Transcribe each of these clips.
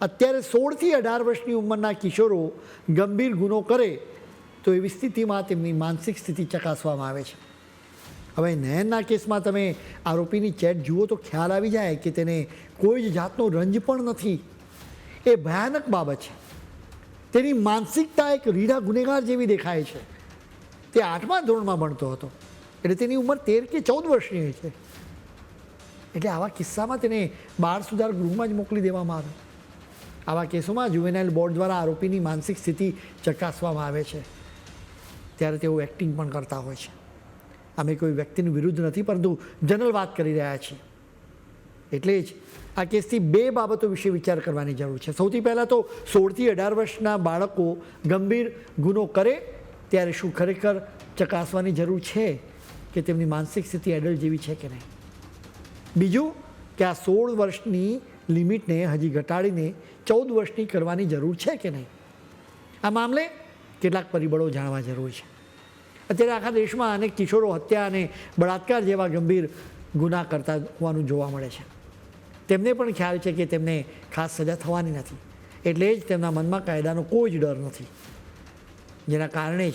અત્યારે સોળથી અઢાર વર્ષની ઉંમરના કિશોરો ગંભીર ગુનો કરે તો એવી સ્થિતિમાં તેમની માનસિક સ્થિતિ ચકાસવામાં આવે છે. હવે નયનના કેસમાં તમે આરોપીની ચેટ જુઓ તો ખ્યાલ આવી જાય કે તેને કોઈ જ જાતનો રંજ પણ નથી. એ ભયાનક બાબત છે. તેની માનસિકતા એક રીઢા ગુનેગાર જેવી દેખાય છે. તે આઠમા ધોરણમાં ભણતો હતો. એટલે તેની ઉંમર તેર કે ચૌદ વર્ષની હોય છે. એટલે આવા કિસ્સામાં તેને બાળ સુધાર ગૃહમાં જ મોકલી દેવામાં આવે. આવા કેસોમાં જુવેનાઇલ બોર્ડ દ્વારા આરોપીની માનસિક સ્થિતિ ચકાસવામાં આવે છે. ત્યારે તેઓ એક્ટિંગ પણ કરતા હોય છે. અમે કોઈ વ્યક્તિની વિરુદ્ધ નથી, પરંતુ જનરલ વાત કરી રહ્યા છીએ. એટલે જ આ કેસથી બે બાબતો વિશે વિચાર કરવાની જરૂર છે. સૌથી પહેલાં તો સોળથી અઢાર વર્ષના બાળકો ગંભીર ગુનો કરે, ત્યારે શું ખરેખર ચકાસવાની જરૂર છે કે તેમની માનસિક સ્થિતિ એડલ્ટ જેવી છે કે નહીં? બીજું કે આ સોળ વર્ષની લિમિટને હજી ઘટાડીને ચૌદ વર્ષની કરવાની જરૂર છે કે નહીં? આ મામલે કેટલાક પરિબળો જાણવા જરૂરી છે. અત્યારે આખા દેશમાં અનેક કિશોરો હત્યા અને બળાત્કાર જેવા ગંભીર ગુના કરતા હોવાનું જોવા મળે છે. તેમને પણ ખ્યાલ છે કે તેમને ખાસ સજા થવાની નથી. એટલે જ તેમના મનમાં કાયદાનો કોઈ જ ડર નથી. જેના કારણે જ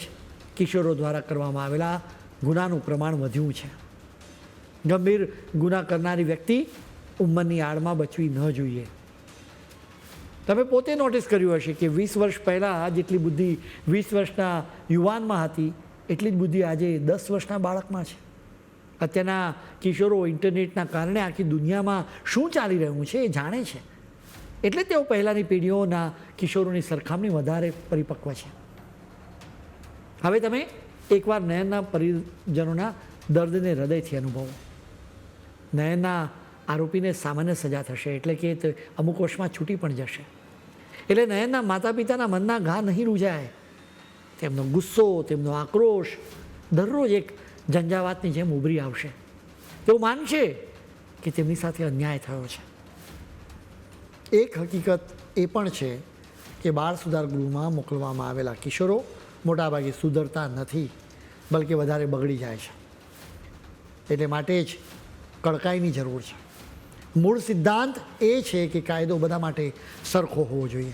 કિશોરો દ્વારા કરવામાં આવેલા ગુનાનું પ્રમાણ વધ્યું છે. ગંભીર ગુના કરનારી વ્યક્તિ ઉંમરની આડમાં બચવી ન જોઈએ. તમે પોતે નોટિસ કર્યું હશે કે વીસ વર્ષ પહેલાં જેટલી બુદ્ધિ વીસ વર્ષના યુવાનમાં હતી, એટલી જ બુદ્ધિ આજે દસ વર્ષના બાળકમાં છે. અત્યારના કિશોરો ઇન્ટરનેટના કારણે આખી દુનિયામાં શું ચાલી રહ્યું છે એ જાણે છે. એટલે તેઓ પહેલાંની પેઢીઓના કિશોરોની સરખામણી વધારે પરિપક્વ છે. હવે તમે એકવાર નયનના પરિજનોના દર્દને હૃદયથી અનુભવો. નયનના આરોપીને સામાન્ય સજા થશે એટલે કે અમુક વર્ષમાં છૂટી પણ જશે. એટલે નયનના માતા પિતાના મનના ઘા નહીં રૂજાય. તેમનો ગુસ્સો, તેમનો આક્રોશ દરરોજ એક ઝંઝાવાતની જેમ ઉભરી આવશે. તેઓ માનશે કે તેમની સાથે અન્યાય થયો છે. એક હકીકત એ પણ છે કે બાળ સુધાર ગૃહમાં મોકલવામાં આવેલા કિશોરો મોટાભાગે સુધરતા નથી, બલકે વધારે બગડી જાય છે. એટલે માટે જ કડકાઈની જરૂર છે. મૂળ સિદ્ધાંત એ છે કે કાયદો બધા માટે સરખો હોવો જોઈએ.